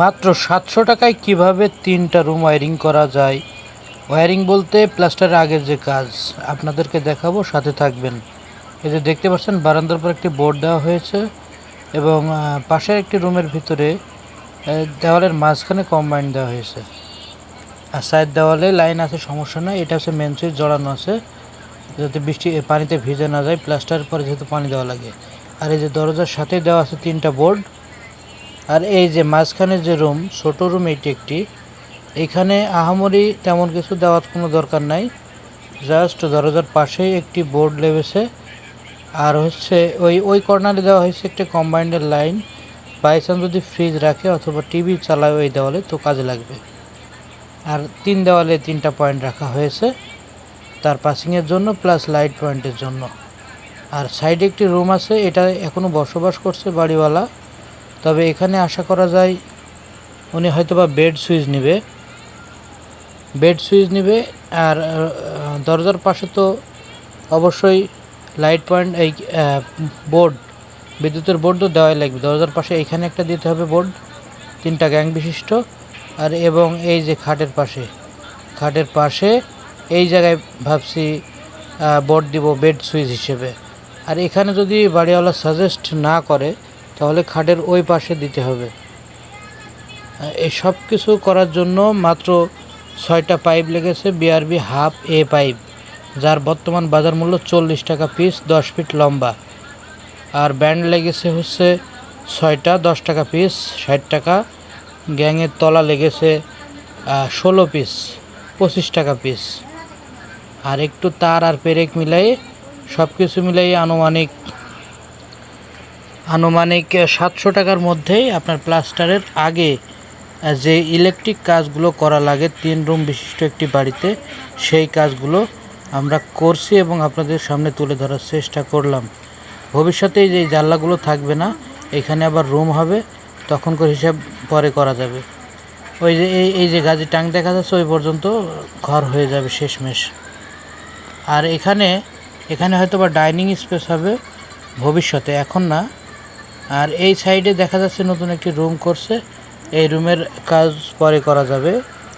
মাত্র সাতশো টাকায় কীভাবে তিনটা রুম ওয়ারিং করা যায়? ওয়ারিং বলতে প্লাস্টারের আগের যে কাজ, আপনাদেরকে দেখাবো, সাথে থাকবেন। এই যে দেখতে পাচ্ছেন, বারান্দার পর একটি বোর্ড দেওয়া হয়েছে এবং পাশের একটি রুমের ভিতরে দেওয়ালের মাঝখানে কম্বাইন দেওয়া হয়েছে। আর সাইড দেওয়ালে লাইন আছে, সমস্যা নাই, এটা হচ্ছে মেন সুইচ জড়ানো আছে। যাতে বৃষ্টি পানিতে ভিজে না যায় প্লাস্টার পরে যেহেতু পানি দেওয়া লাগে। আর এই যে দরজার সাথে দেওয়া আছে তিনটা বোর্ড আর এই যে মাঝখানে যে রুম, ছোট রুম এটি একটি, এখানে আহামরি তেমন কিছু দেওয়ার কোনো দরকার নাই। জাস্ট দরজার পাশেই একটি বোর্ড লেবেছে আর হচ্ছে ওই ওই কর্নারে দেওয়া হয়েছে একটা কম্বাইন্ডের লাইন বাইচান্স যদি ফ্রিজ রাখে অথবা টিভি চালায় ওই দেওয়ালে তো কাজে লাগবে। আর তিন দেওয়ালে তিনটা পয়েন্ট রাখা হয়েছে। তার পাসিংয়ের জন্য প্লাস লাইট পয়েন্টের জন্য। আর সাইডে একটি রুম আছে, এটা এখনও বসবাস করছে বাড়িওয়ালা। তবে এখানে আশা করা যায় উনি হয়তোবা বেড সুইচ নেবে। বেড সুইচ নেবে আর দরজার পাশে তো অবশ্যই লাইট পয়েন্ট, এই বোর্ড, বিদ্যুতের বোর্ড তো দেওয়াই লাগবে। দরজার পাশে এখানে একটা দিতে হবে বোর্ড, তিনটা গ্যাং বিশিষ্ট। আর এবং এই যে খাটের পাশে খাটের পাশে এই জায়গায় ভাবছি বোর্ড দিব বেড সুইচ হিসেবে। আর এখানে যদি বাড়িওয়ালা সাজেস্ট না করে তাহলে খাটের ওই পাশে দিতে হবে। এই সব কিছু করার জন্য মাত্র ছয়টা পাইপ লেগেছে বিআরবি হাফ এ পাইপ, যার বর্তমান বাজার মূল্য চল্লিশ টাকা পিস, দশ ফিট লম্বা। আর ব্যান্ড লেগেছে হচ্ছে ছয়টা, দশ টাকা পিস, ষাট টাকা। গ্যাংয়ের তলা লেগেছে ষোলো পিস, পঁচিশ টাকা পিস। আর একটু তার আর পেরেক মিলাই সব কিছু মিলাই আনুমানিক আনুমানিক সাতশো টাকার মধ্যেই আপনার প্লাস্টারের আগে যে ইলেকট্রিক কাজগুলো করা লাগে, তিন রুম বিশিষ্ট একটি বাড়িতে, সেই কাজগুলো আমরা করছি এবং আপনাদের সামনে তুলে ধরার চেষ্টা করলাম। ভবিষ্যতে যে জানলাগুলো থাকবে না, এখানে আবার রুম হবে, তখন করে হিসাব পরে করা যাবে। ওই যে, এই এই যে গাজি টাং দেখা যাচ্ছে, ওই পর্যন্ত ঘর হয়ে যাবে শেষমেশ। আর এখানে এখানে হয়তো বা ডাইনিং স্পেস হবে ভবিষ্যতে, এখন না আর এই সাইডে দেখা যাচ্ছে নতুন একটি রুম করছে। এই রুমের কাজ পরে করা যাবে।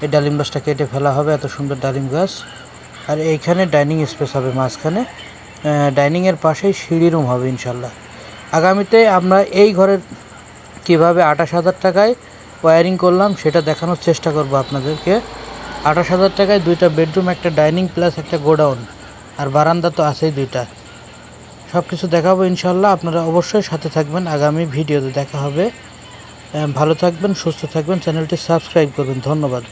এই ডালিম গাছটা কেটে ফেলা হবে, এত সুন্দর ডালিম গাছ। আর এইখানে ডাইনিং স্পেস হবে মাঝখানে। ডাইনিংয়ের পাশেই সিঁড়ি রুম হবে ইনশাল্লাহ। আগামীতে আমরা এই ঘরের কীভাবে আঠাশ হাজার টাকায় ওয়ারিং করলাম সেটা দেখানোর চেষ্টা করব আপনাদেরকে। আঠাশ হাজার টাকায় দুইটা বেডরুম, একটা ডাইনিং প্লাস একটা গোডাউন। আর বারান্দা তো আছেই দুইটা। সব কিছু দেখাবো ইনশাল্লাহ আপনারা অবশ্যই সাথে থাকবেন। আগামী ভিডিওতে দেখা হবে। ভালো থাকবেন, সুস্থ থাকবেন। চ্যানেলটি সাবস্ক্রাইব করবেন। ধন্যবাদ।